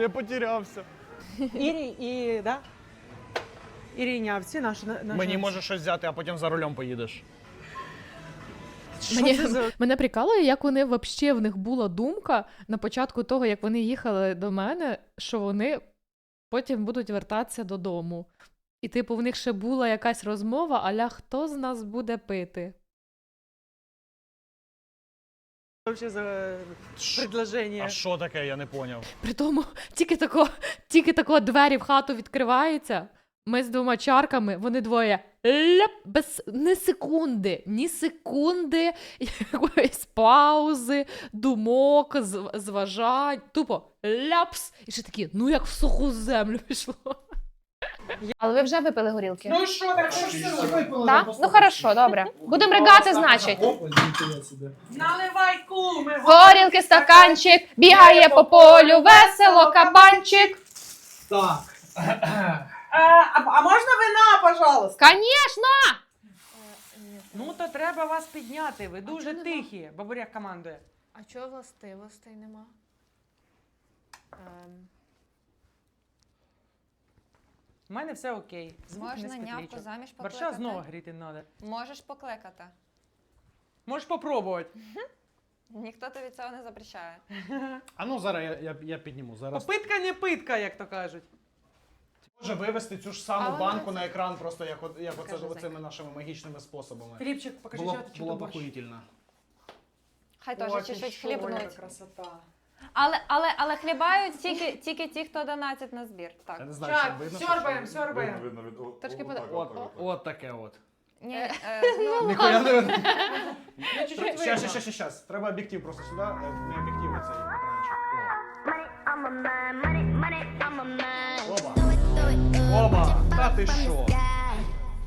Не потерявся. Ірі і, да? Ірінявці, наш, наш Мені може щось взяти, а потім за рулем поїдеш. Мені, за... мене прикалує, як вони взагалі в них була думка на початку того, як вони їхали до мене, що вони потім будуть вертатися додому. І, типу, в них ще була якась розмова, аля хто з нас буде пити. Вообще за предложення? А що таке, я не поняв. При тому, тільки тако, тільки тако двері в хату відкриваються. Ми з двома чарками, вони двоє ляп, без ні секунди, ні секунди якоїсь паузи, думок, зважань. Тупо ляпс. І ще такі, ну як в суху землю пішло. Але ви вже випили горілки? Ну що, так що ж? Так? Ну хорошо, добре. Будемо ригати, значить. Наливай куми! Горілки, стаканчик, бігає по полю, весело, кабанчик. Так. А, а, а можна вина, пожалуйста? Конечно! Ну то треба вас підняти, ви дуже тихі. Бабуряк командує. А чого властивостей нема? Ем, У мене все окей. Звук Можна не нявку спетлічок. заміж Борща покликати? знову гріти треба. Можеш покликати. Можеш попробувати. Ніхто тобі цього не запрещає. А ну зараз я, я, я підніму. Зараз. Попитка не питка, як то кажуть. Може вивести цю ж саму вона банку на екран, просто як, от- як оце, оцими нашими магічними способами. Філіпчик, покажи, Було, що ти було борщ. охуїтельно. Хай теж чуть-чуть хлібнуть. красота. Але, але, але хлібають тільки, тільки ті, хто донатить на збір. Я Так. не знаю, Чак, чи видно. що- сьорбаємо, сьорбаємо. Видно, видно, від- о- Трошки о- пода- отак, От, отак, отак. от таке от. Ні, е, ну, Ніхуя не видно. Ну, чуть-чуть Щас, видно. щас, щас, щас. Треба об'єктив просто сюди, е, не об'єктив, а цей екранчик. О. Оба. Оба. Та ти що?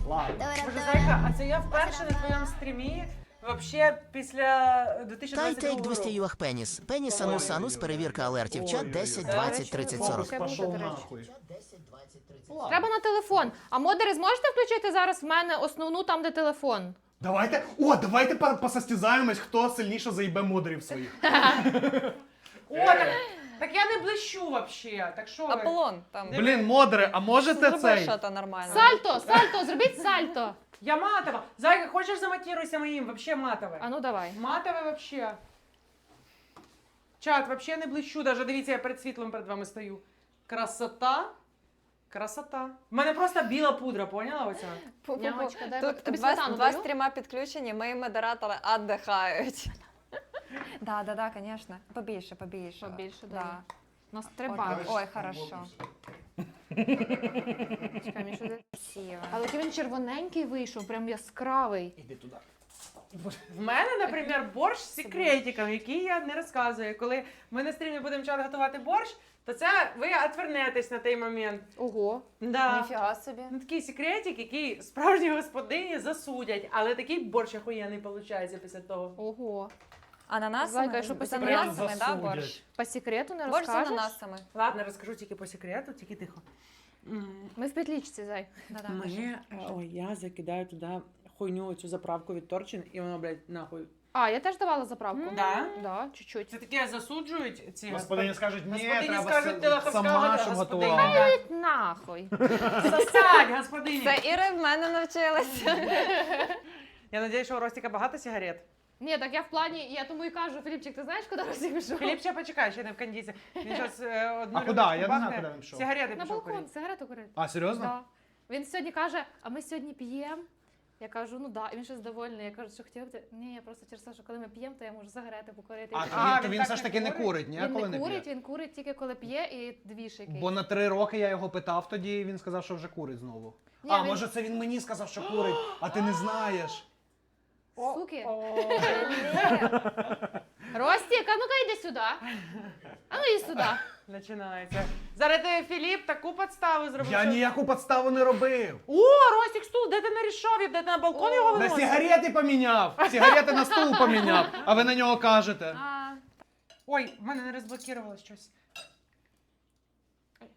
Ладно. Боже, зайка, а це я вперше на твоєму стрімі. Вообще після 2022 Тайтейк 200 юах пеніс. Пеніс анус анус, перевірка алертів. Чат 10, 20, 30, 40. Фокус пошов нахуй. Треба на телефон. А модери зможете включити зараз в мене основну там, де телефон? Давайте, о, давайте по- посостязаємось, хто сильніше заїбе модерів своїх. О, так, так я не блищу вообще. Так що ви? Аполлон там. Блін, модери, а можете Зроби цей? Сальто, сальто, зробіть сальто. Я матова. Зайка, хочеш заматіруйся моїм? Вообще матове. А ну давай. Матове вообще. Чат, вообще не блищу. Даже дивіться, я перед світлом перед вами стою. Красота. Красота. У мене просто біла пудра, поняла оця? Нямочка, дай Тут тобі два, сметану два даю? стріма підключені, мої модератори віддихають. Да, да, да, конечно. Побільше, побільше. Побільше, да. да. У нас три Ой, банки. Ой, хорошо. Чекай, мені сюди. Красиво. Але який він червоненький вийшов, прям яскравий. Іди туди. В мене, наприклад, борщ з секретиком, який я не розказую. Коли ми на стрімі будемо чат готувати борщ, то це ви отвернетесь на той момент. Ого. Да. Ніфіга собі. Ну, такий секретик, який справжні господині засудять, але такий борщ охуєнний виходить після того. Ого. Ананасами? Зайка, що по з секрету? ананасами, да, Засудять. борщ? По секрету не Борщ з розкажеш? ананасами. Ладно, розкажу тільки по секрету, тільки тихо. М, Ми в петлічці, зай. Да-да, Мене, е, ой, я закидаю туди хуйню цю заправку від Торчин, і воно, блядь, нахуй. А, я теж давала заправку. Да? Да, чуть-чуть. Це таке засуджують ці Господині скажуть, ні, Господині треба скажуть, ти лоховська сама, щоб господині. готувала. Да. Нахуй. Сосать, господині. Це Іри в мене навчилася. Я надіюсь, що у Ростіка багато сигарет. Ні, так я в плані, я тому і кажу, Філіпчик, ти знаєш, куди Росі пішов? Філіп, ще почекай, ще не в кондиці. Він зараз одну А куди? Я не знаю, куди він пішов. Сигарети На пішов балкон, курити. сигарету курити. А, серйозно? Да. Він сьогодні каже, а ми сьогодні п'ємо. Я кажу, ну да, і він щось довольний. Я кажу, що хотів ти? Ні, я просто через те, що коли ми п'ємо, то я можу сигарети покурити. А, А, він, він він так все ж не таки не курить? курить, ні? він Коли не курить, п'є? він курить тільки коли п'є і двіж якийсь. Бо на три роки я його питав тоді, і він сказав, що вже курить знову. Ні, а, він- може це він мені сказав, що курить, а ти не знаєш. Суки. О, Ростік, а ну-ка йди сюди. А ну йди сюди. Починається. Зараз ти, Філіп, таку подставу зробив. Я що- ніяку подставу не робив. О, Ростік, стул, де ти нарішав? Де ти на балкон його На виносив? сигарети поміняв. Сигарети на стул поміняв. А ви на нього кажете. А, Ой, в мене не розблокувалось щось.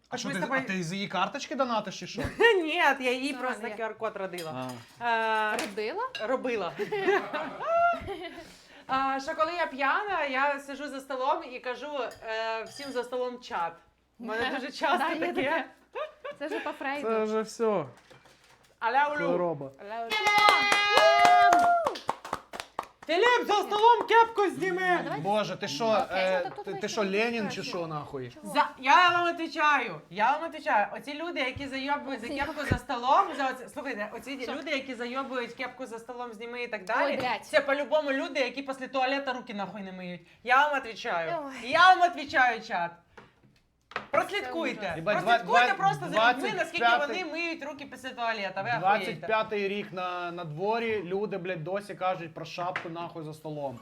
А що ми ти, з тобою- а ти з її карточки донатиш чи що? Ні, я їй А, просто ні. QR-код родила. А. Е, родила? робила. А, що коли я п'яна, я сижу за столом і кажу е, всім за столом чат. У мене дуже часто Да, є таке. таке. Це вже по Фрейду. Це вже все. Аля улю. Хвороба. Філіп, за столом кепку зніми. Боже, ти що, е, ну, ти, ти що, Ленін чи що нахуй? За... Я вам відповідаю. Я вам відповідаю. Оці люди, які зайобують за кепку за столом, за оці... слухайте, оці люди, які зайобують кепку за столом, зніми і так Ой, далі. блядь. це по-любому люди, які після туалету руки нахуй не миють. Я вам відповідаю. Я вам відповідаю, чат. Прослідкуйте. Єбать, Прослідкуйте два- просто за людьми, 25 наскільки вони миють руки після туалету. Ви охуєєте. 25-й рік на, на дворі, люди, блядь, досі кажуть про шапку нахуй за столом.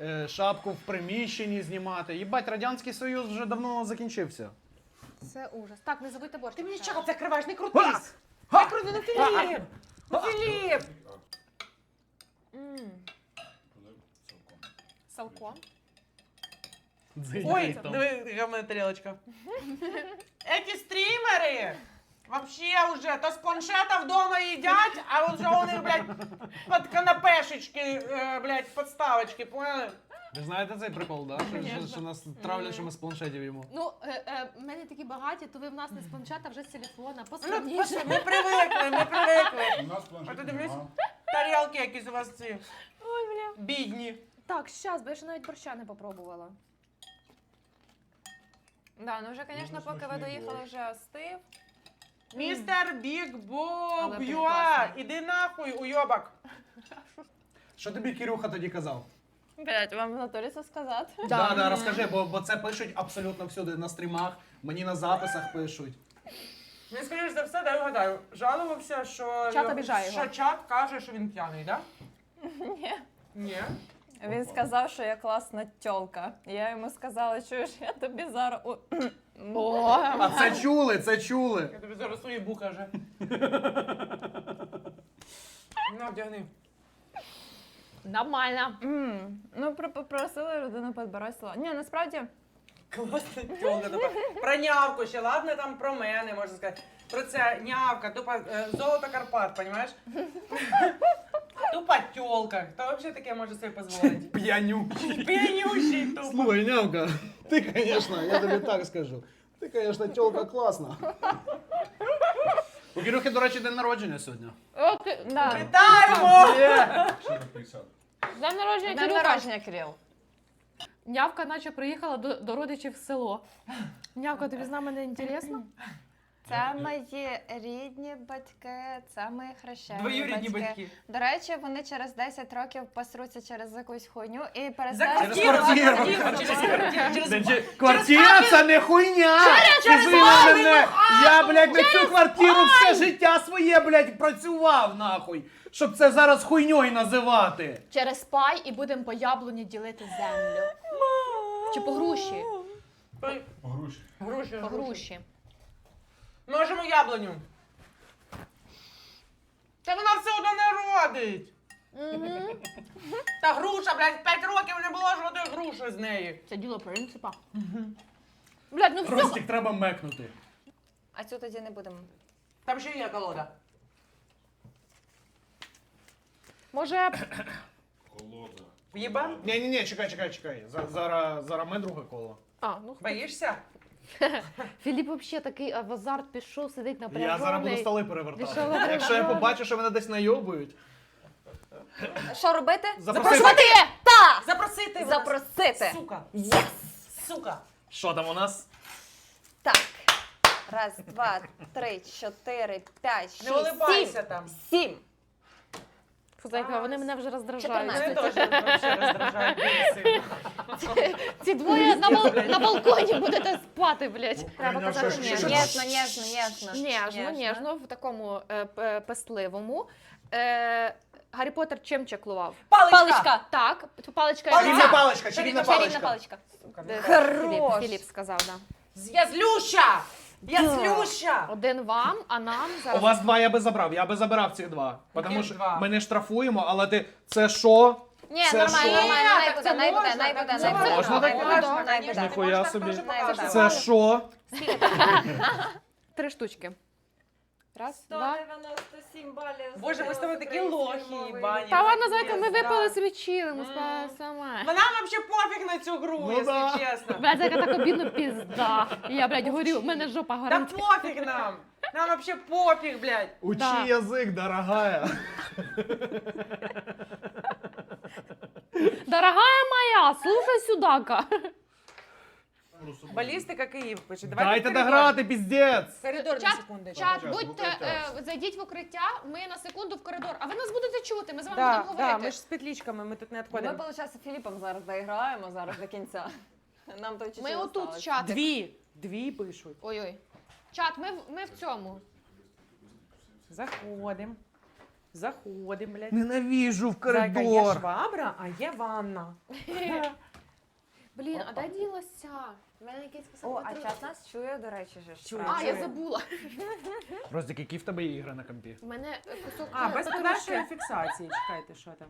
Е, шапку в приміщенні знімати. Їбать, Радянський Союз вже давно закінчився. Це ужас. Так, не забудьте борщ. Ти мені чого закриваєш? Не крутись! Не крути, ну Філіп! Ну Філіп! М. Салко. Ой, диви, яка в мене тарілочка. Эти стрімери вообще уже то з планшета вдома їдять, а вже вони, блядь, під канапешечки, е, блядь, подставочки, поняли? Ви знаєте цей прикол, да? Що, що, що нас травлять, що ми з планшетів їмо. Ну, е, е, в мене такі багаті, то ви в нас не з планшета, а вже з телефона. Ну, ми привикли, ми привикли. У нас А планшет ти дивлюсь, нема. тарілки якісь у вас ці Ой, бля. бідні. Так, щас, бо я ще навіть борща не попробувала. Да, ну вже, звісно, поки ви доїхали, вже остив. Містер Біг Боб Але Юа, іди нахуй, уйобок. Що тобі Кирюха тоді казав? Блять, вам в натурі це сказати? Да, да, розкажи, бо, бо це пишуть абсолютно всюди на стрімах, мені на записах пишуть. Він, скоріш за все, дай вгадаю, жалувався, що, Чат обіжає що його. чат каже, що він п'яний, так? Ні. Ні. Він сказав, що я класна тьолка. Я йому сказала, чуєш, я тобі зараз. у- О, А це чули, це чули. Я тобі зараз свої буха вже. На, вдягни. нормально. М, Ну, про- попросили людину підбирати слова. Ні, насправді. Класна тьолка. тупа. Про нявку ще, ладно, там про мене, можна сказати. Про це нявка, тупа е, золото Карпат, понімаєш? Тупа тьолка. Хто взагалі таке може собі дозволити? П'янючий. П'янющий тупо. Слухай, нявка, ти, конечно, я тобі так скажу. Ти, конечно, тёлка класна. У Кирюхи, до речі, день народження сьогодні. Окей, Да. Вітаємо! Ще на 50. День народження День Кирюха. народження, Кирил. Нявка наче приїхала до, до родичів в село. Нявка, тобі з нами не інтересно? Це мої рідні батьки, це мої хрещені Двоюрідні батьки. До речі, вони через 10 років посруться через якусь хуйню і перестануть... квартиру. через квартиру, Квартира це не хуйня! Мене! Я, блядь, на цю квартиру все життя своє, блядь, працював, нахуй! Щоб це зараз хуйньою називати. Через пай і будемо по яблуні ділити землю. Чи по груші? Груші. Груші, По груші. Можемо яблуню. Та вона все одно не родить. Та груша, блядь, 5 років не було жодної груші з неї. Це діло принципа. Блядь, ну все. Ростик треба мекнути. А цю тоді не будемо. Там ще є колода. Може, Колода. В'єба? Ні, ні, ні, чекай, чекай, чекай. За- Зараз, зараз ми друге коло. а, ну Боїшся? Філіп взагалі такий а, в азарт пішов, сидить напряжений. Я зараз буду столи перевертати. Пішов Якщо я побачу, що мене десь найобують, Що робити? запросити. Та! Запросити! вас. Запросити! Сука! Єс! Сука! Що там у нас? Так. Раз, два, три, чотири, п'ять, Не шість, улибайся сім. там. Сім. Фу, зайка, вони мене вже роздражають. Мене теж вообще роздражає дуже сильно. Ці двоє на, бал- на балконі будете спати, блядь. Треба казати ще- ніжно. ще- Ніжно, ніжно, ніжно. Ніжно, ніжно, в такому е, п- пестливому. Е, Гаррі Поттер чим чаклував? Паличка! Паличка. Так, паличка. Чарівна паличка, чарівна Чарівна паличка. паличка. Сука, Е, Хорош. Філіп, Філіп сказав, да. Я злюща! Я злюща! Один вам, а нам У зараз. вас два я би забрав, я би забирав цих два. Тому Яких що два? ми не штрафуємо, але ти це що? Ні, Це нормально, що? нормально, най буде, це най буде, можна, най так буде, най буде. Можна так? Ніхуя собі. Це що? Три що? Раз, два. 197 балів. Боже, ми з тобою такі лохи, бані. Та ладно, зайка, ми випали собі чили, ми спали сама. Вона взагалі пофіг на цю гру, Ну якщо да. чесно. Блядь, зайка так обідно пізда. Я, блядь, горю, в мене жопа Да горить. пофіг нам. Нам взагалі пофіг, блядь. Учи Да. язик, дорогая. Дорогая моя, слушай сюда-ка. Балістика Київ пише. Дайте дограти, піздець. Коридор на Чат, секундочку. Чат, Чат, будьте, укриття. е, зайдіть в укриття, ми на секунду в коридор, а ви нас будете чути, ми з вами Да, будемо да, говорити. ми ж з петлічками, ми тут не Ми, відходимо. виходить, з Філіпом зараз доіграємо зараз до кінця. Нам то чуть-чуть Ми отут осталось. чат. Дві, дві пишуть. Ой-ой. Чат, ми, в- ми в цьому. Заходимо. Заходимо, блядь. Ненавіжу в Зайка, є коридор. швабра, а є ванна. Блін, а де ділося? У мене якийсь писав. О, а чат нас чує, до речі, же ж. Чує, А, я забула. Ростик, які в тебе є ігри на компі? У мене е, кусок А, е, без подальшої фіксації. Чекайте, що там.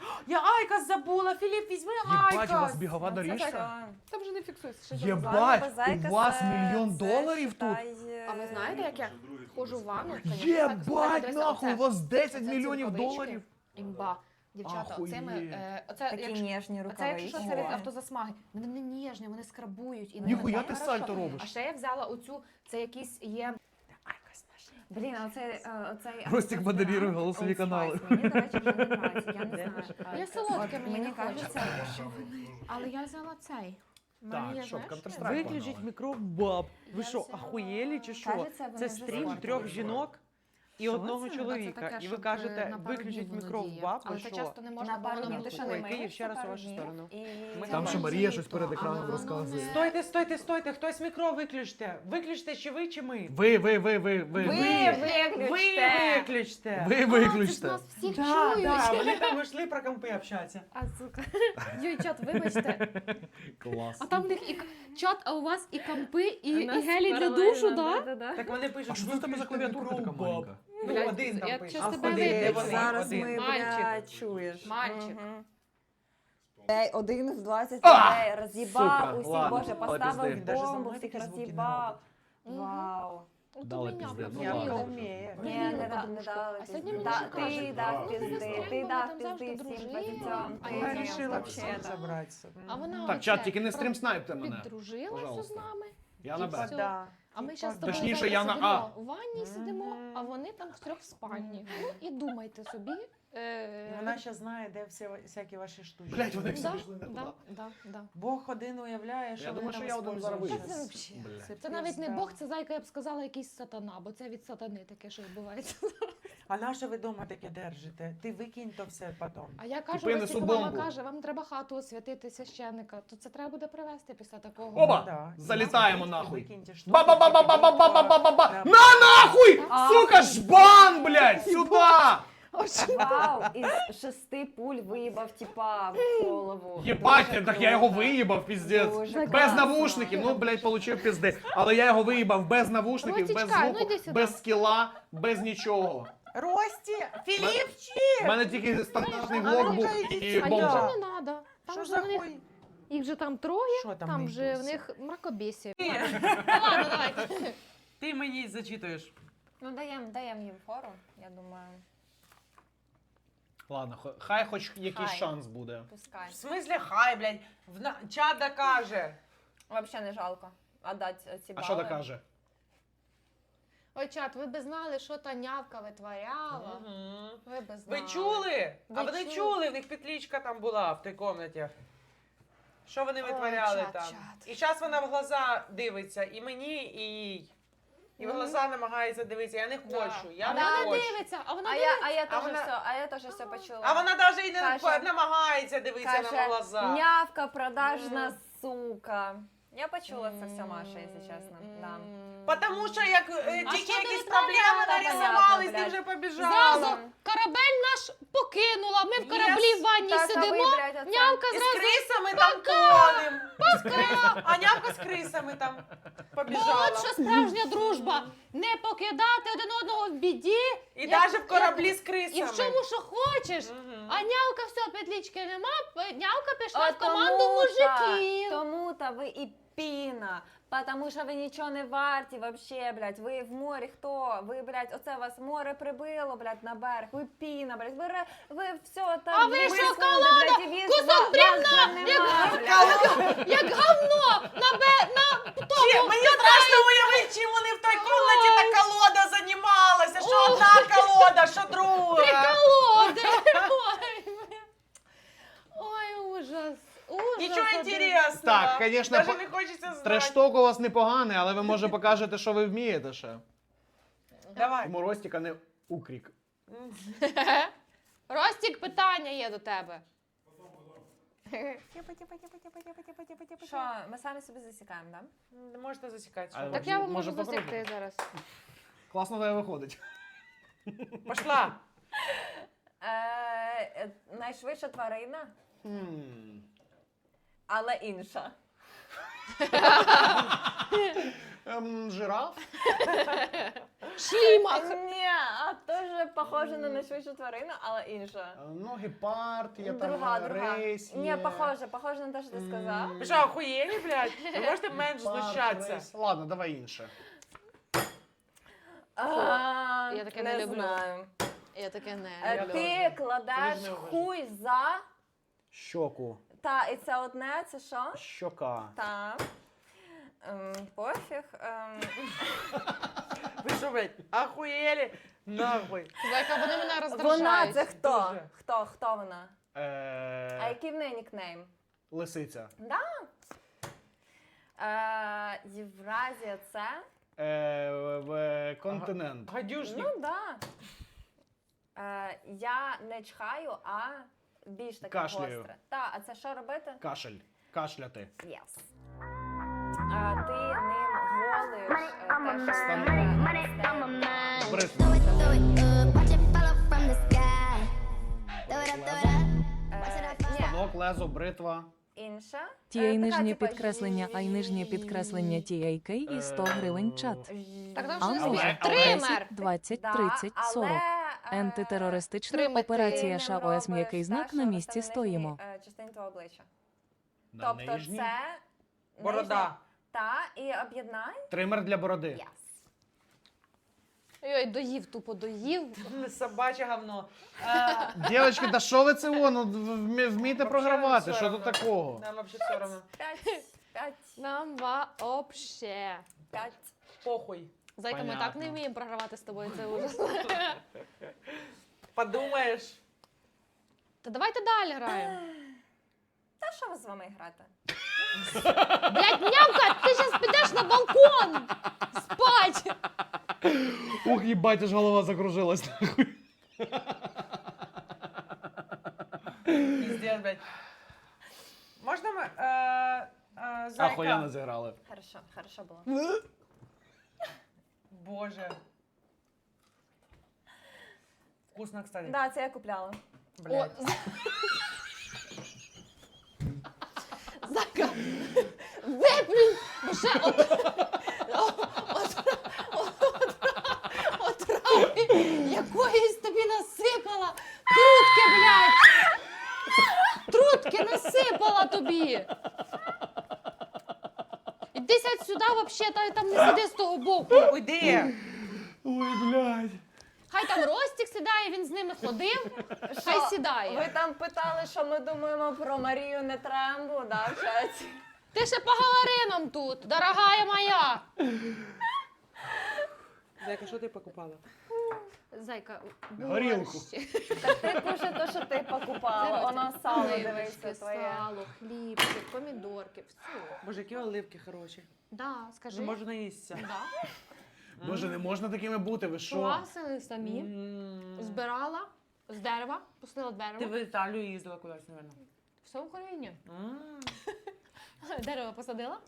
Я Айкас забула. Філіп, візьми Єбать, у вас Айкас. бігова доріжка. Там вже не фіксується. що Єбать. за- у вас це- мільйон це, доларів тут? А ви знаєте, як я ходжу в ванну? Єбать, нахуй, у вас 10 мільйонів доларів. Імба. Дівчата, оцими, Ахуєть. е, оце, Такі якщо, ніжні оце якщо що від автозасмаги. Вони не ніжні, вони скрабують. І не Ніхуя виглядає ти сальто робиш. А ще я взяла оцю, це якийсь є Блін, а оцей, е, оцей... Ростик модерує голосові канали. Мені, до речі, вже не нравиться, я не знаю. Я солодке От мені не кажеться, хочеться. Але я взяла цей. Так, що, Counter-Strike Виключіть мікробаб. Ви що, ахуєлі чи що? Кажеться, вони Це вже стрім трьох жінок і Що одного це? чоловіка. таке, І ви щоб, е, кажете, на пару виключіть днів воно діє. мікробаб. Але Ви це що? часто не можна, На бо пару воно днів що Ой, не Київ, миєшся ще раз у пару вашу днів? сторону. І... Ми Там Це ще Марія щось перед екраном розказує. Стойте, стойте, стойте. Хтось мікро виключте. Виключте чи ви, чи ми? Ви, ви, ви, ви, ви, Ви ви. Ви виключте. Ви А, це виключте. нас всіх Да, чують. да, вони там йшли про компи общатися. А, сука. Йой, чат, вибачте. Клас. А там в них і к- чат, а у вас і кампи, і, і гелі для душу, да? Так вони пишуть, А що це в тебе за «Виключте клавіатурка така мікробаб». маленька? Ну, Блядь, один я там пише. чесно Один, дивлюсь. де? Зараз Один. ми Мальчик. бля, чуєш. Мальчик. Мгм. Ей, Один з 20 людей роз'їбав усіх, ладно, боже, поставив бомбу, всіх звуки роз'їбав. Вау. Ну, дали пізди, ну Я ладно. Ні. Ні, не дали ти дав пізди, ти сестренка, дав пізди завжди всім дружила. А я Вона взагалі, всім Так, чат, тільки не стрімснайпте мене. Пожалуйста. піддружилася з нами. Я на все. Б. Да. А ми зараз Точніше, я на А. у ванні сидимо, а вони там в трьох спальні. Ну і думайте собі. Е, Вона ще знає, де всі всякі ваші штучки. Блять, вони всі да, пішли да, да, да. Бог один уявляє, що Я вони думаю, що я один зараз вийду. Це взагалі. Блядь. Це навіть не. Бог, це зайка, я б сказала, якийсь сатана, бо це від сатани таке, що відбувається. А на що ви дома таке держите? Ти викинь то все потім. А я кажу, Купи ось несу мама бомбу. каже, вам треба хату освятити священника, то це треба буде привезти після такого. Оба! Да. Залітаємо нахуй. викиньте штуки, Ба-ба-ба-ба-ба-ба-ба-ба-ба! Да. На нахуй! Сука, жбан, блядь, сюда! Вау, із шести пуль виїбав типа в голову. Єбать, Дуже так я його круто. виїбав, піздець. Дуже Без класно. навушників, ну, блядь, получив пізди. Але я його виїбав без навушників, без Ростічка, ну звуку, сюди. без скіла, без нічого. Рості! Філіпчик! У мене тільки стандартний А глок ну, був і А їм бомба. вже не треба. Що Там за же в них, хуй? їх же там троє, Що там там не же в йдуться? них мракобісі. Ні. Ладно, давайте. Ти мені зачитуєш. Ну даємо даєм їм фору, я думаю. Ладно, хо- хай хоч якийсь Хай. шанс буде. Пускай. В смислі, хай, блядь. В на... Чада каже. Взагалі не жалко. Отдать ці А бали. що докаже? Ой, чат, ви б знали, що та нявка витворяла. Мгм. Ви б знали. Ви чули? Ви а вони чули? чули, в них петлічка там була в тій кімнаті. Що вони Ой, витворяли чат, там? чат. І зараз вона в глаза дивиться, і мені, і їй. І в Мгм. глаза намагається дивитися. Я не хочу, я не вона хочу. дивиться, а вона А дивиться. я, а я А вона- все, а я теж все почула. А вона навіть і не Каже- намагається дивитися на глаза. нявка продажна сука. Я почула це все, Маша, якщо чесно. Да. Потому що як е, А тільки що ти якісь проблеми Та нарисувались, понятно, ти вже побіжала. Зразу корабель наш покинула. Ми в кораблі в ванні Так, а ви, сидимо. блядь, оце- Нявка І з зразу крисами там тонем. А нявка з крисами там побіжала. От що справжня дружба. Не покидати один одного в біді І як- навіть в кораблі з і в чому що хочеш. Мгм. А нявка все, петлічки нема, п- нявка пішла в команду мужиків. Тому-то ви і піна. Потому що ви нічого не варті вообще, блядь. Ви в морі хто? Ви, блядь, оце вас море прибило, блядь, на берег. Ви піна, блядь. Ви, ре- ви все там. А ви він- Кусок нема, як- блядь. Як говно на бе на Чи, тому. мені страшно уявити, чим вони в той комнаті та колода займалася. Що одна колода, що друга. Приколоди. Ой, Ой, ужас. Ужас. Нічого один. інтересного. Так, конечно, Даже по- не хочеться знати. Трешток у вас непоганий, але ви може покажете, що ви вмієте ще. Давай. Тому Ростіка не укрік. Ростік, питання є до тебе. Що, ми самі собі засікаємо, так? Не можете засікати. А, що Так я вам Може, можу засікти зараз. Класно в тебе виходить. Пошла. Е, найшвидша тварина. Але інша. Ем, жираф? Шлімах. Ні, а теж похоже на найшвидшу тварину, але інша. Е, Ну, гепард, є там Друга, друга. рейс. Ні, є. похоже, похоже на те, що ти сказав. Ви що, охуєлі, блядь? Ви можете менш Гепард, знущатися? рейс. Ладно, давай інше. А, Я таке не люблю. знаю. Я таке не Е, люблю. Ти кладеш Це ж не уважно. хуй за. Щоку. Та, і це одне, це що? Щока. Та. Ем, пофіг. Ем, Ви що, блядь, охуєлі? Нахуй. Зайка, вони мене вона це хто? Дуже. Хто? Хто вона? А Е, який в неї нікнейм? лисиця. Да? Е, Євразія це? Е, в- континент. Гадюшник. Ну да. Е, я не чхаю, а більш таке Кашляю. гостре. Та, а це що робити? Кашель. Кашляти. Yes. А, ти ним голиш е, те, що. Бритва. Е, ні, Станок, лезо, бритва. інша. Е, Тієї така, нижнє типа, підкреслення, а й нижнє підкреслення TAK і 100 гривень чат. Так там Але- що але- смішно. але- Тример. 20, Да, 30, але, 40. Антитерористична Тримати. операція ним ШАОС м'який знак на місці стоїмо. е, твого обличчя. На Тобто нижній. це Борода. Та, і об'єднай. Тример для бороди. Yes. Ой, доїв, тупо доїв. Собаче говно. Е, Дівчатки, та що ви це воно? Вмі- Вмійте програвати, що тут такого? Нам вообще все равно. П'ять. П'ять. Нам вообще. П'ять. Похуй. Зайка, ми так не вміємо програвати з тобою, це ужас. Подумаєш. Та давайте далі граємо. Та що ви з вами грати? Блять, нямка, ти зараз підеш на балкон спать. Ух, їбать, аж голова закружилась. нахуй. Пиздец, блядь. Можна ми... Е, е, зайка? Ахуєнно зіграли. Хорошо, хорошо було. Боже. Вкусно, кстати. Да, це я купляла. Блядь. О, Зайка, виплюнь, бо ще от... Отрави якоїсь тобі насипала. Трутки, блядь. Трутки насипала тобі. Іди сядь сюди, вообще, та там не боку. Уйди. Ой, блядь. Хай там Ростік сідає, він з ними ходив, хай сідає. Ви там питали, що ми думаємо про Марію Нетрембу, да, в чаті? Ти ще поговори нам тут, дорогая моя. Зайка, що ти покупала? Зайка, Горілку. Та ти ти Сало, Оливочки, твоє. Сало, хлібчик, помідорки, все. Боже, які оливки хороші. Да, скажи. Не можна наїстися. Да. Боже, не можна такими бути, ви що? Квасили самі, М. збирала з дерева, пустила Ти дерево. в Італію їздила кудись, мабуть. Все в Україні. М. Дерево посадила,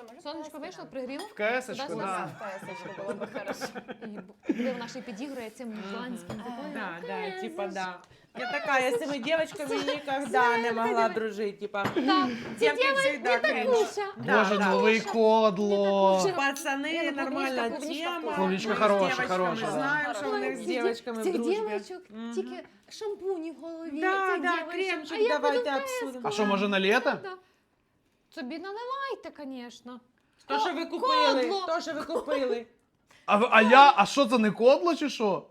Що, може, Сонечко в вийшло, КС пригріло. В КС-очку, Туди-сюди. да. В КС-очку було б хорошо. І б- Де вона ще й підігрує цим ірландським такою. Да, да, типа, да. Я такая, я с этими девочками никогда не могла дружить, типа. Так, Девки всегда кринж. Куша. Да, Боже, да. новий кодло. Пацаны, Не, ну, нормальная клубничка, клубничка тема. вкусная. Клубничка Мы с хорошая, девочками хорошая, да. знаем, что у них с девочками в Цих дружбе. дівчаток Мгм. тільки шампуні в голові. Да, цих да, дівочок. кремчик А я давайте буду обсудим. А що, може на літо? Да. Собі наливайте, звісно. То, що ви купили, Кодло. то, що ви купили. А, ви- а я, а що це не кодло чи що?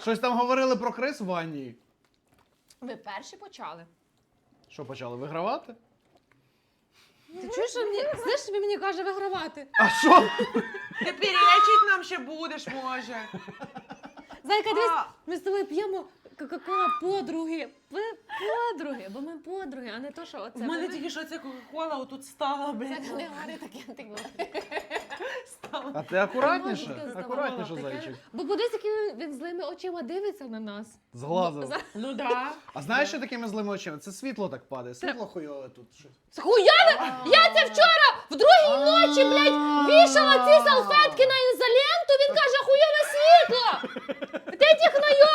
Щось там говорили про крис в ванні. Ви перші почали. Що почали вигравати? Ти чуєш, що мені, знаєш, що він мені каже вигравати? А що? Ти перечить нам ще будеш, може. Зайка, дивись, А. ми з тобою п'ємо Кока-кола подруги. П- Подруги, бо ми подруги, а не то, що оце. У мене тільки що ця кока-кола отут стала, Це не гарне таке. Стала. А ти акуратніше? Акуратніше, зайчик. Бо подивись, якими він злими очима дивиться на нас. З глазу. Ну да. А знаєш, що такими злими очима? Це світло так падає. Світло хуйове тут. щось. Хуяна! Я це вчора в другій ночі, блядь, вішала ці салфетки на ізоленту, він каже, хуйове світло! Ти технойоб!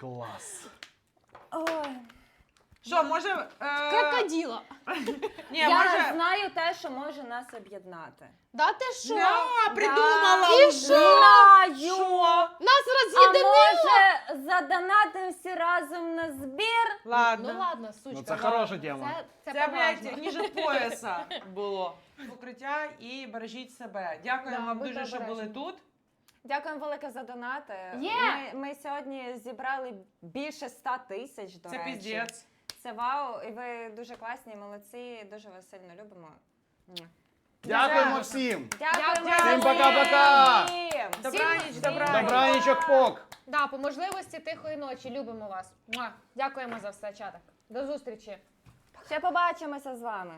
Клас. Ой. Що, може... Е... Крокодила. Ні, Я може... знаю те, що може нас об'єднати. Да ти що? Да, придумала І уже. Знаю! Нас А роз'єдинило! може задонатимо всі разом на збір? Ладно. Ну ладно, сучка. Ну це хороша тема. Це, Це, це, блядь, поважно. ніже пояса було. Укриття і бережіть себе. Дякую Да, вам будьте дуже, що були обережні. тут. Дякуємо велике за донати. Є! Ми, ми сьогодні зібрали більше 100 тисяч, до Це речі. піздець. Це вау, і ви дуже класні, молодці, дуже вас сильно любимо. Дякуємо всім. Дякуємо. Всім пока-пока! всім! Добраніч, Всім добраніч. Пок. Да, по можливості тихої ночі. Любимо вас. Муа. Дякуємо за все, чаток. До зустрічі. Ще побачимося з вами.